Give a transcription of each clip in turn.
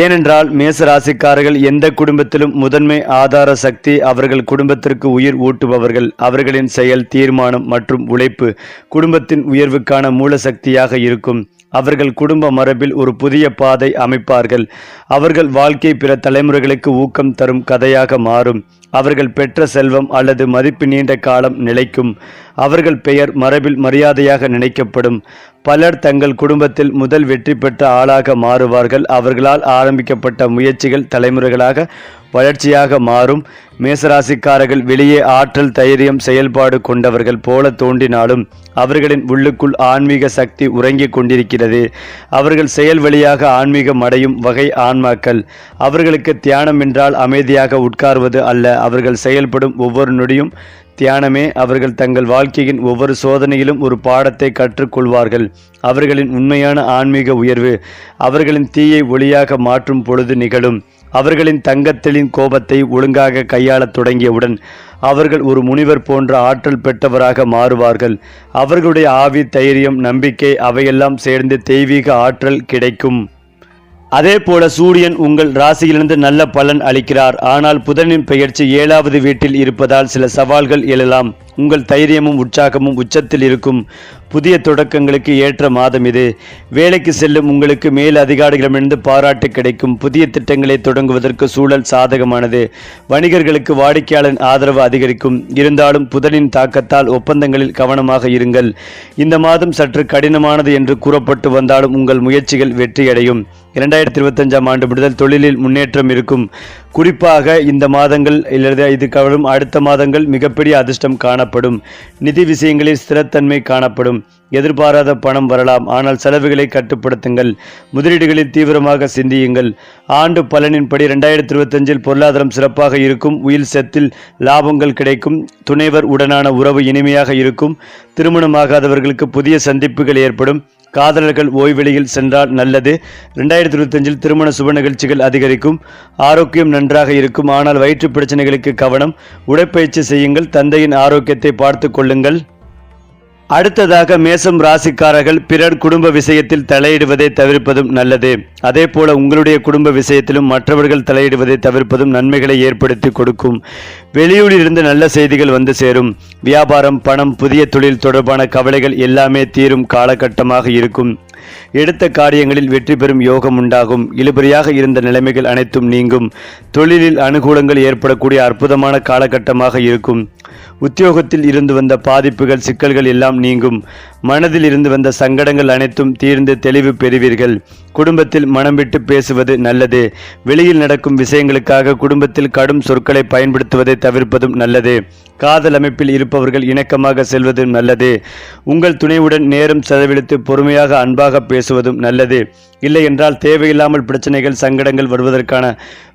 ஏனென்றால் மேச ராசிக்காரர்கள் எந்த குடும்பத்திலும் முதன்மை ஆதார சக்தி அவர்கள் குடும்பத்திற்கு உயிர் ஊட்டுபவர்கள். அவர்களின் செயல் தீர்மானம் மற்றும் உழைப்பு குடும்பத்தின் உயர்வுக்கான மூல சக்தியாக இருக்கும். அவர்கள் குடும்ப மரபில் ஒரு புதிய பாதை அமைப்பார்கள். அவர்கள் வாழ்க்கை பிற தலைமுறைகளுக்கு ஊக்கம் தரும் கதையாக மாறும். அவர்கள் பெற்ற செல்வம் அல்லது மதிப்பு நீண்ட காலம் நிலைக்கும். அவர்கள் பெயர் மரபில் மரியாதையாக நினைக்கப்படும். பலர் தங்கள் குடும்பத்தில் முதல் வெற்றி பெற்ற ஆளாக மாறுவார்கள். அவர்களால் ஆரம்பிக்கப்பட்ட முயற்சிகள் தலைமுறைகளாக வளர்ச்சியாக மாறும். மேசராசிக்காரர்கள் வெளியே ஆற்றல் தைரியம் செயல்பாடு கொண்டவர்கள் போல தோன்றினாலும் அவர்களின் உள்ளுக்குள் ஆன்மீக சக்தி உறங்கிக் கொண்டிருக்கிறது. அவர்கள் செயல் வழியாக ஆன்மீகம் அடையும் வகை ஆன்மாக்கள் அவர்களுக்கு தியானம் என்றால் அமைதியாக உட்கார்வது அல்ல. அவர்கள் செயல்படும் ஒவ்வொரு நொடியும் தியானமே. அவர்கள் தங்கள் வாழ்க்கையின் ஒவ்வொரு சோதனையிலும் ஒரு பாடத்தை கற்றுக்கொள்வார்கள். அவர்களின் உண்மையான ஆன்மீக உயர்வு அவர்களின் தீயை ஒளியாக மாற்றும் பொழுது நிகழும். அவர்களின் தங்கத்தலின் கோபத்தை ஒழுங்காக கையாளத் தொடங்கியவுடன் அவர்கள் ஒரு முனிவர் போன்ற ஆற்றல் பெற்றவராக மாறுவார்கள். அவர்களுடைய ஆவி தைரியம் நம்பிக்கை அவையெல்லாம் சேர்ந்து தெய்வீக ஆற்றல் கிடைக்கும். அதே போல சூரியன் உங்கள் ராசியிலிருந்து நல்ல பலன் அளிக்கிறார். ஆனால் புதனின் பெயர்ச்சி ஏழாவது வீட்டில் இருப்பதால் சில சவால்கள் எழலாம். உங்கள் தைரியமும் உற்சாகமும் உச்சத்தில் இருக்கும். புதிய தொடக்கங்களுக்கு ஏற்ற மாதம் இது. வேலைக்கு செல்லும் உங்களுக்கு மேல் அதிகாரிகளிடமிருந்து பாராட்டு கிடைக்கும். புதிய திட்டங்களை தொடங்குவதற்கு சூழல் சாதகமானது. வணிகர்களுக்கு வாடிக்கையாளரின் ஆதரவு அதிகரிக்கும். இருந்தாலும் புதனின் தாக்கத்தால் ஒப்பந்தங்களில் கவனமாக இருங்கள். இந்த மாதம் சற்று கடினமானது என்று கூறப்பட்டு வந்தாலும் உங்கள் முயற்சிகள் வெற்றியடையும். இரண்டாயிரத்தி இருபத்தஞ்சாம் ஆண்டு விடுதல் தொழிலில் முன்னேற்றம் இருக்கும். குறிப்பாக இந்த மாதங்கள் இல்லது இது கவரும் அடுத்த மாதங்கள் மிகப்பெரிய அதிர்ஷ்டம் காணப்படும். நிதி விஷயங்களில் ஸ்திரத்தன்மை காணப்படும். எதிர்பாராத பணம் வரலாம். ஆனால் செலவுகளை கட்டுப்படுத்துங்கள். முதலீடுகளில் தீவிரமாக சிந்தியுங்கள். ஆண்டு பலனின்படி ரெண்டாயிரத்தி இருபத்தஞ்சில் பொருளாதாரம் சிறப்பாக இருக்கும். உயில் செத்தில் லாபங்கள் கிடைக்கும். துணைவர் உடனான உறவு இனிமையாக இருக்கும். திருமணமாகாதவர்களுக்கு புதிய சந்திப்புகள் ஏற்படும். காதலர்கள் ஓய்வெளியில் சென்றால் நல்லது. ரெண்டாயிரத்தி இருபத்தஞ்சில் திருமண சுப நிகழ்ச்சிகள் அதிகரிக்கும். ஆரோக்கியம் நன்றாக இருக்கும். ஆனால் வயிற்று பிரச்சனைகளுக்கு கவனம். உடற்பயிற்சி செய்யுங்கள். தந்தையின் ஆரோக்கியத்தை பார்த்து கொள்ளுங்கள். அடுத்ததாக மேசம் ராசிக்காரர்கள் பிறர் குடும்ப விஷயத்தில் தலையிடுவதை தவிர்ப்பதும் நல்லது. அதே போல உங்களுடைய குடும்ப விஷயத்திலும் மற்றவர்கள் தலையிடுவதை தவிர்ப்பதும் நன்மைகளை ஏற்படுத்தி கொடுக்கும். வெளியூரிலிருந்து நல்ல செய்திகள் வந்து சேரும். வியாபாரம் பணம் புதிய தொழில் தொடர்பான கவலைகள் எல்லாமே தீரும் காலகட்டமாக இருக்கும். எடுத்த காரியங்களில் வெற்றி பெறும் யோகம் உண்டாகும். இழுபறியாக இருந்த நிலைமைகள் அனைத்தும் நீங்கும். தொழிலில் அனுகூலங்கள் ஏற்படக்கூடிய அற்புதமான காலகட்டமாக இருக்கும். உத்தியோகத்தில் இருந்து வந்த பாதிப்புகள் சிக்கல்கள் எல்லாம் நீங்கும். மனதில் இருந்து வந்த சங்கடங்கள் அனைத்தும் தீர்ந்து தெளிவு பெறுவீர்கள். குடும்பத்தில் மனம் விட்டு பேசுவது நல்லது. வெளியில் நடக்கும் விஷயங்களுக்காக குடும்பத்தில் கடும் சொற்களை பயன்படுத்துவதை தவிர்ப்பதும் நல்லது. காதல் அமைப்பில் இருப்பவர்கள் இணக்கமாக செல்வதும் நல்லது. உங்கள் துணைவுடன் நேரம் செலவழித்து பொறுமையாக அன்பாக பேசுவதும் நல்லது. இல்லை என்றால் தேவையில்லாமல் பிரச்சனைகள் சங்கடங்கள் வருவதற்கான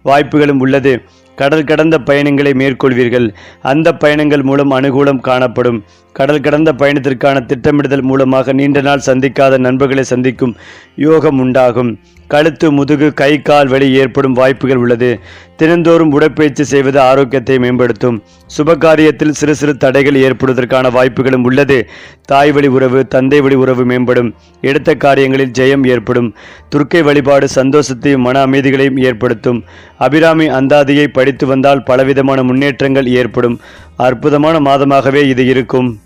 வாய்ப்புகளும் உள்ளது. கடல் கடந்த பயணங்களை மேற்கொள்வீர்கள். அந்த பயணங்கள் மூலம் அனுகூலம் காணப்படும். கடல் கடந்த பயணத்திற்கான திட்டமிடுதல் மூலமாக நீண்ட நாள் சந்திக்காத நண்பர்களை சந்திக்கும் யோகம் உண்டாகும். கழுத்து முதுகு கை கால் வழி ஏற்படும் வாய்ப்புகள் உள்ளது. தினந்தோறும் உடற்பயிற்சி செய்வது ஆரோக்கியத்தை மேம்படுத்தும். சுபகாரியத்தில் சிறு சிறு தடைகள் ஏற்படுவதற்கான வாய்ப்புகளும் உள்ளது. தாய் வழி உறவு தந்தை வழி உறவு மேம்படும். எடுத்த காரியங்களில் ஜெயம் ஏற்படும். துர்க்கை வழிபாடு சந்தோஷத்தையும் மன அமைதிகளையும் ஏற்படுத்தும். அபிராமி அந்தாதியை படித்து வந்தால் பலவிதமான முன்னேற்றங்கள் ஏற்படும். அற்புதமான மாதமாகவே இது இருக்கும்.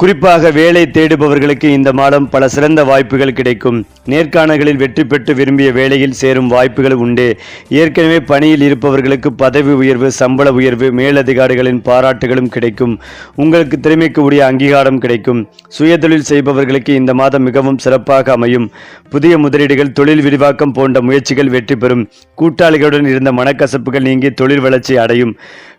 குறிப்பாக வேலை தேடுபவர்களுக்கு இந்த மாதம் பல சிறந்த வாய்ப்புகள் கிடைக்கும். நேர்காணல்களில் வெற்றி பெற்று விரும்பிய வேலையில் சேரும் வாய்ப்புகள் உண்டு. ஏற்கனவே பணியில் இருப்பவர்களுக்கு பதவி உயர்வு சம்பள உயர்வு மேலதிகாரிகளின் பாராட்டுகளும் கிடைக்கும். உங்களுக்கு திறமைக்கு உரிய அங்கீகாரம் கிடைக்கும். சுயதொழில் செய்பவர்களுக்கு இந்த மாதம் மிகவும் சிறப்பாக அமையும். புதிய முதலீடுகள் தொழில் விரிவாக்கம் போன்ற முயற்சிகள் வெற்றி பெறும். கூட்டாளிகளுடன் இருந்த மனக்கசப்புகள் நீங்கி தொழில் வளர்ச்சி அடையும்.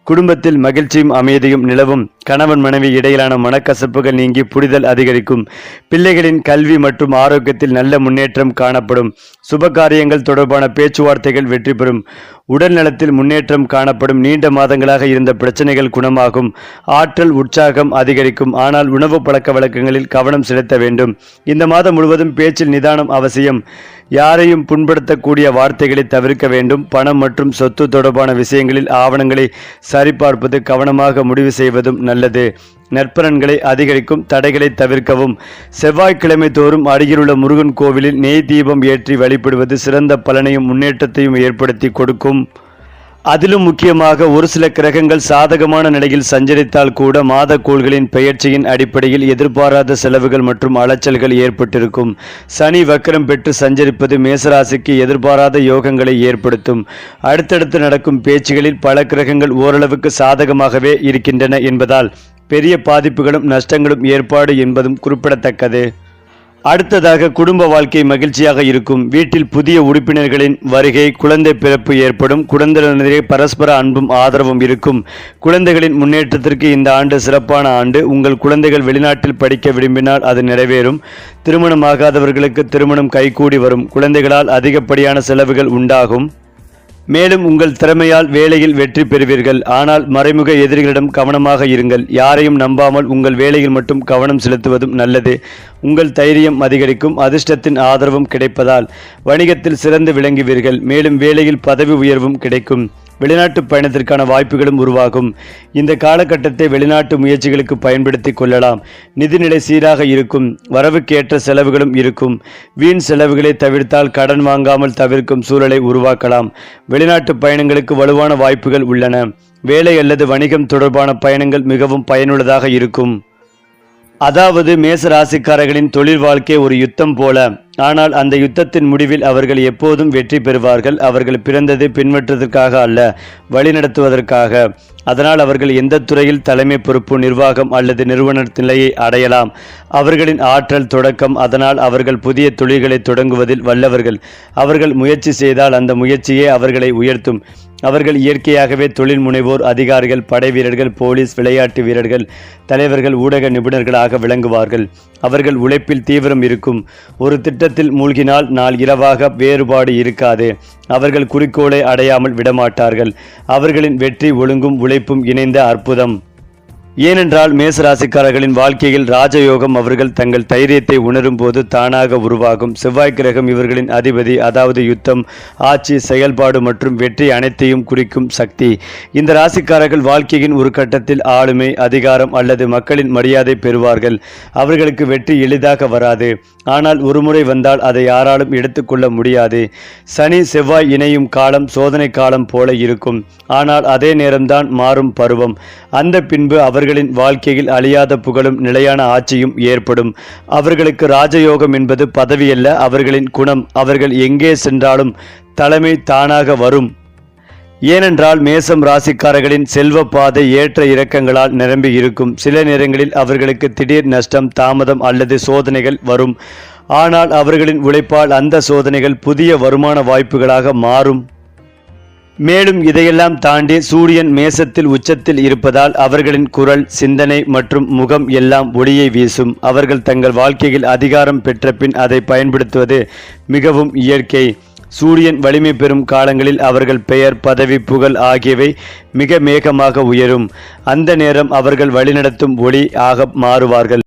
குடும்பத்தில் மகிழ்ச்சியும் அமைதியும் நிலவும். கணவன் மனைவி இடையிலான மனக்கசப்புகள் நீங்கி புரிதல் அதிகரிக்கும். பிள்ளைகளின் கல்வி மற்றும் ஆரோக்கியத்தில் நல்ல முன்னேற்றம் காணப்படும். சுப காரியங்கள் தொடர்பான பேச்சுவார்த்தைகள் வெற்றி பெறும். உடல் நலத்தில் முன்னேற்றம் காணப்படும். நீண்ட மாதங்களாக இருந்த பிரச்சனைகள் குணமாகும். ஆற்றல் உற்சாகம் அதிகரிக்கும். ஆனால் உணவு பழக்க வழக்கங்களில் கவனம் செலுத்த வேண்டும். இந்த மாதம் முழுவதும் பேச்சில் நிதானம் அவசியம். யாரையும் புண்படுத்தக்கூடிய வார்த்தைகளை தவிர்க்க வேண்டும். பணம் மற்றும் சொத்து தொடர்பான விஷயங்களில் ஆவணங்களை சரிபார்ப்பது கவனமாக முடிவு செய்வதும் நல்லது. நற்பலன்களை அதிகரிக்கும் தடைகளை தவிர்க்கவும். செவ்வாய்க்கிழமை தோறும் அருகிலுள்ள முருகன் கோவிலில் நெய் தீபம் ஏற்றி வழிபடுவது சிறந்த பலனையும் முன்னேற்றத்தையும் ஏற்படுத்தி கொடுக்கும். அதிலும் முக்கியமாக ஒரு சில கிரகங்கள் சாதகமான நிலையில் சஞ்சரித்தால் கூட மாத கோள்களின் பெயர்ச்சியின் அடிப்படையில் எதிர்பாராத செலவுகள் மற்றும் அலைச்சல்கள் ஏற்பட்டிருக்கும். சனி வக்கரம் பெற்று சஞ்சரிப்பது மேசராசிக்கு எதிர்பாராத யோகங்களை ஏற்படுத்தும். அடுத்தடுத்து நடக்கும் பேச்சுகளில் பல கிரகங்கள் ஓரளவுக்கு சாதகமாகவே இருக்கின்றன என்பதால் பெரிய பாதிப்புகளும் நஷ்டங்களும் ஏற்பாடு என்பதும் குறிப்பிடத்தக்கது. அடுத்ததாக குடும்ப வாழ்க்கை மகிழ்ச்சியாக இருக்கும். வீட்டில் புதிய உறுப்பினர்களின் வருகை குழந்தை பிறப்பு ஏற்படும். குழந்தைகளிடையே பரஸ்பர அன்பும் ஆதரவும் இருக்கும். குழந்தைகளின் முன்னேற்றத்திற்கு இந்த ஆண்டு சிறப்பான ஆண்டு. உங்கள் குழந்தைகள் வெளிநாட்டில் படிக்க விரும்பினால் அது நிறைவேறும். திருமணமாகாதவர்களுக்கு திருமணம் கைகூடி வரும். குழந்தைகளால் அதிகப்படியான செலவுகள் உண்டாகும். மேலும் உங்கள் திறமையால் வேலையில் வெற்றி பெறுவீர்கள். ஆனால் மறைமுக எதிரிகளிடம் கவனமாக இருங்கள். யாரையும் நம்பாமல் உங்கள் வேலையில் மட்டும் கவனம் செலுத்துவதும் நல்லது. உங்கள் தைரியம் அதிகரிக்கும் அதிர்ஷ்டத்தின் ஆதரவும் கிடைப்பதால் வணிகத்தில் சிறந்து விளங்குவீர்கள். மேலும் வேலையில் பதவி உயர்வும் கிடைக்கும். வெளிநாட்டு பயணத்திற்கான வாய்ப்புகளும் உருவாகும். இந்த காலகட்டத்தை வெளிநாட்டு முயற்சிகளுக்கு பயன்படுத்தி கொள்ளலாம். நிதிநிலை சீராக இருக்கும் வரவுக்கேற்ற செலவுகளும் இருக்கும். வீண் செலவுகளை தவிர்த்தால் கடன் வாங்காமல் தவிர்க்கும் சூழலை உருவாக்கலாம். வெளிநாட்டு பயணங்களுக்கு வலுவான வாய்ப்புகள் உள்ளன. வேலை அல்லது வணிகம் தொடர்பான பயணங்கள் மிகவும் பயனுள்ளதாக இருக்கும். அதாவது மேச ராசிக்காரர்களின் தொழில் வாழ்க்கை ஒரு யுத்தம் போல. ஆனால் அந்த யுத்தத்தின் முடிவில் அவர்கள் எப்போதும் வெற்றி பெறுவார்கள். அவர்கள் பிறந்தது பின்பற்றுவதற்காக அல்ல வழிநடத்துவதற்காக. அதனால் அவர்கள் எந்த துறையில் தலைமை பொறுப்பு நிர்வாகம் அல்லது நிறுவன நிலையை அடையலாம். அவர்களின் ஆற்றல் தொடக்கம் அதனால் அவர்கள் புதிய தொழில்களை தொடங்குவதில் வல்லவர்கள். அவர்கள் முயற்சி செய்தால் அந்த முயற்சியே அவர்களை உயர்த்தும். அவர்கள் இயற்கையாகவே தொழில் முனைவோர் அதிகாரிகள் படை வீரர்கள் போலீஸ் விளையாட்டு வீரர்கள் தலைவர்கள் ஊடக நிபுணர்களாக விளங்குவார்கள். அவர்கள் உழைப்பில் தீவிரம் இருக்கும். ஒரு திட்டத்தில் மூழ்கினால் நாள் இரவாக வேறுபாடு இருக்காது. அவர்கள் குறிக்கோளை அடையாமல் விடமாட்டார்கள். அவர்களின் வெற்றி ஒழுங்கும் உழைப்பும் இணைந்த அற்புதம். ஏனென்றால் மேசராசிக்காரர்களின் வாழ்க்கையில் ராஜயோகம் அவர்கள் தங்கள் தைரியத்தை உணரும் போது தானாக உருவாகும். செவ்வாய் கிரகம் இவர்களின் அதிபதி அதாவது யுத்தம் ஆட்சி செயல்பாடு மற்றும் வெற்றி அனைத்தையும் குறிக்கும் சக்தி. இந்த ராசிக்காரர்கள் வாழ்க்கையின் ஒரு கட்டத்தில் ஆளுமை அதிகாரம் அல்லது மக்களின் மரியாதை பெறுவார்கள். அவர்களுக்கு வெற்றி எளிதாக வராது. ஆனால் ஒருமுறை வந்தால் அதை யாராலும் எடுத்துக்கொள்ள முடியாது. சனி செவ்வாய் இணையும் காலம் சோதனை காலம் போல இருக்கும். ஆனால் அதே நேரம்தான் மாறும் பருவம். அந்த பின்பு அவர்களின் வாழ்க்கையில் அழியாத புகழும் நிலையான ஆட்சியும் ஏற்படும். அவர்களுக்கு ராஜயோகம் என்பது பதவியல்ல அவர்களின் குணம் அவர்கள் எங்கே சென்றாலும் தலைமை தானாக வரும். ஏனென்றால் மேசம் ராசிக்காரர்களின் செல்வ பாதை ஏற்ற இறக்கங்களால் நிரம்பி இருக்கும். சில நேரங்களில் அவர்களுக்கு திடீர் நஷ்டம் தாமதம் அல்லது சோதனைகள் வரும். ஆனால் அவர்களின் உழைப்பால் அந்த சோதனைகள் புதிய வருமான வாய்ப்புகளாக மாறும். மேலும் இதையெல்லாம் தாண்டி சூரியன் மேசத்தில் உச்சத்தில் இருப்பதால் அவர்களின் குரல் சிந்தனை மற்றும் முகம் எல்லாம் ஒளியை வீசும். அவர்கள் தங்கள் வாழ்க்கையில் அதிகாரம் பெற்ற பின் அதை பயன்படுத்துவது மிகவும் இயற்கை. சூரியன் வலிமை பெறும் காலங்களில் அவர்கள் பெயர் பதவி புகழ் ஆகியவை மிக மேகமாக உயரும். அந்த நேரம் அவர்கள் வழிநடத்தும் ஒளி ஆக மாறுவார்கள்.